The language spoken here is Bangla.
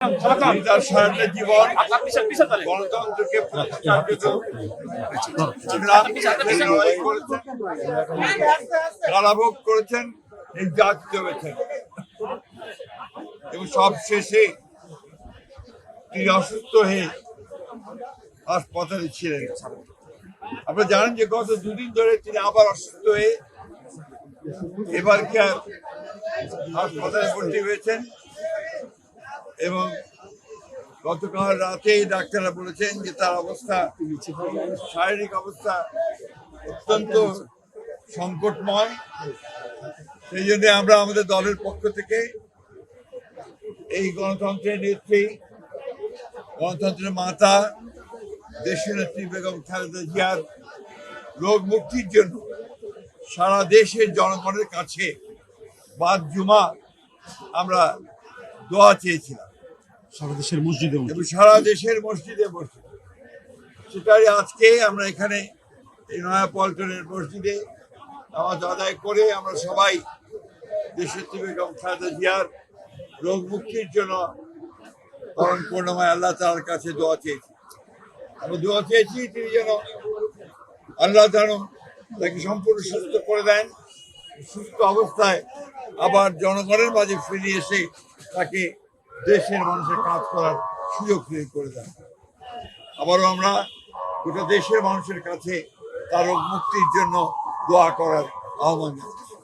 তার সারাটা জীবন। গণতন্ত্রকে কারাভোগ করেছেন নির্যাতিত হয়েছেন এবং সব শেষে তিনি অসুস্থ হয়ে হাসপাতালে ছিলেন। আপনারা জানেন যে গত দুদিন ধরে তিনি আবার অসুস্থ হয়ে এবার হাসপাতালে ভর্তি হয়েছেন। এবং গতকাল রাতেই ডাক্তাররা বলেছেন যে তার অবস্থা, শারীরিক অবস্থা অত্যন্ত সংকটময়। সেই জন্য আমরা আমাদের দলের পক্ষ থেকে এই গণতন্ত্রের নেত্রী, গণতন্ত্রের মাতা দেশের নেত্রী বেগম খালেদা জিয়ার রোগ মুক্তির জন্য সারা দেশের জনগণের কাছে বাদ জুমা আমরা দোয়া চেয়েছিলাম। সারা দেশের মসজিদে এবং সারা দেশের মসজিদে মসজিদ। সেটাই আজকে আমরা এখানে এই নয়া পল্টনের মসজিদে নামাজ আদায় করে আমরা সবাই দেশের বেগম খালেদা জিয়ার রোগ মুক্তির জন্য পরম করুণাময় আল্লাহ তাআলার কাছে দোয়া চেয়েছি। আমরা দোয়া চেয়েছি তিনি যেন আল্লাহ যেন তাকে সম্পূর্ণ সুস্থ করে দেন, সুস্থ অবস্থায় আবার জনগণের মাঝে ফিরে এসে তাকে দেশের মানুষের কাজ করার সুযোগ তৈরি করে দেন। আবারও আমরা গোটা দেশের মানুষের কাছে তার মুক্তির জন্য দোয়া করার আহ্বান জানাচ্ছি.